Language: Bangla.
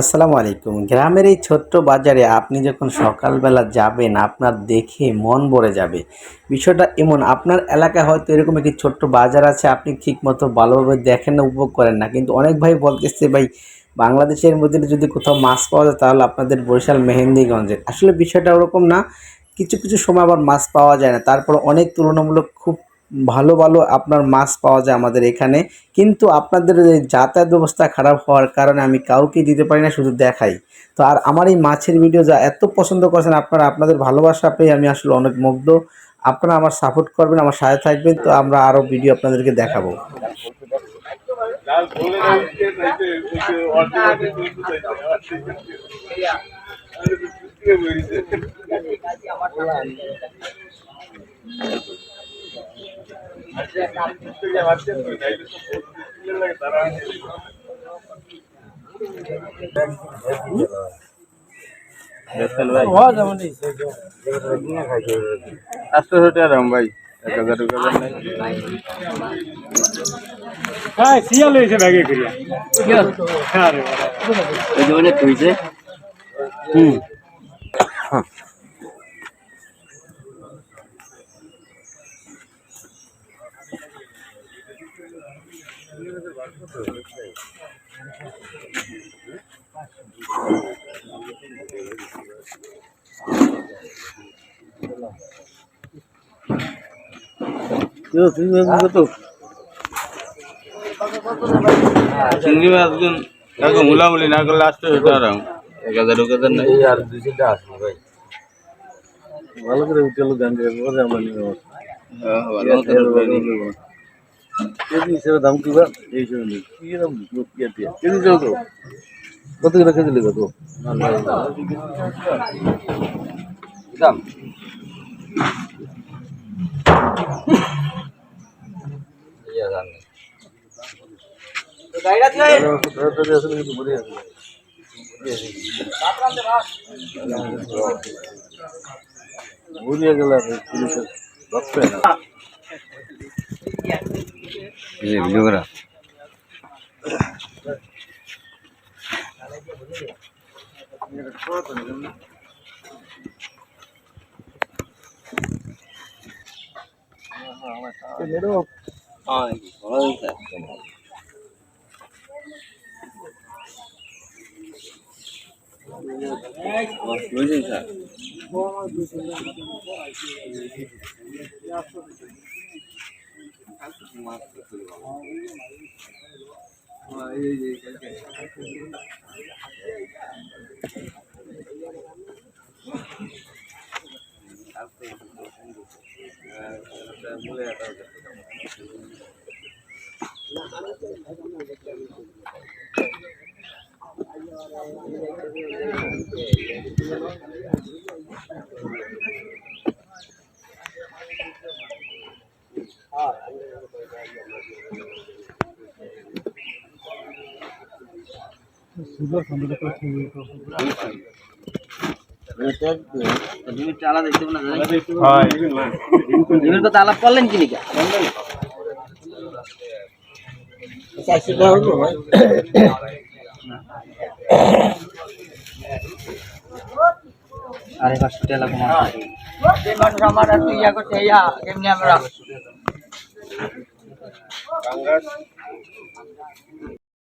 আসসালামু আলাইকুম। গ্রামের এই ছোট্ট বাজারে আপনি যখন সকালবেলা যাবেন, আপনার দেখে মন ভরে যাবে। বিষয়টা এমন, আপনার এলাকায় হয়তো এরকম একটি ছোট্ট বাজার আছে, আপনি ঠিকমতো ভালোভাবে দেখেন না, উপভোগ করেন না। কিন্তু অনেক ভাই বলতেছে, ভাই, বাংলাদেশের মধ্যে যদি কোথাও মাছ পাওয়া যায়, তাহলে আপনাদের বরিশাল মেহেন্দিগঞ্জের। আসলে বিষয়টা ওরকম না, কিছু কিছু সময় আবার মাছ পাওয়া যায় না। তারপর অনেক তুলনামূলক খুব ভালো ভালো আপনার মাছ পাওয়া যায় আমাদের এখানে। কিন্তু আপনাদের যাতায়াত ব্যবস্থা খারাপ হওয়ার কারণে আমি কাউকে দিতে পারি না, শুধু দেখাই। তো আর আমার এই মাছের ভিডিও যা এত পছন্দ করেছেন, আপনারা আপনাদের ভালোবাসা পেয়ে আমি আসলে অনেক মুগ্ধ। আপনারা আমার সাপোর্ট করবেন, আমার সাথে থাকবেন, তো আমরা আরও ভিডিও আপনাদেরকে দেখাবো। আটশোশো টাকা দাম ভাই। এক হাজার টাকা হ্যাঁ শিয়াল হয়েছে ব্যাগে করিয়া হ্যাঁ রে বাবা। চিংড়ি মাছ এরকম মুলামুলি না করলে আটশোশো টাকা দাম এক হাজার এক হাজার নাই আর দুশো টাকা আসব ভাই ভালো করে উঠেলো গান আমরা নিয়ে কেজি হিসেবে দাম কি এই হিসেবে নেই কি দাম? কেজি কত কত করে কেজি তো? দাম? আসলে কিন্তু বলে আছে ভুলিয়ে গেল পুলিশের ধরছে না ভিডিও আলাপ করলেন কি লিখা আরে পাঁচশো টাকা মানুষ আমার আর ইয়া করছে ইয়া এমনি আমরা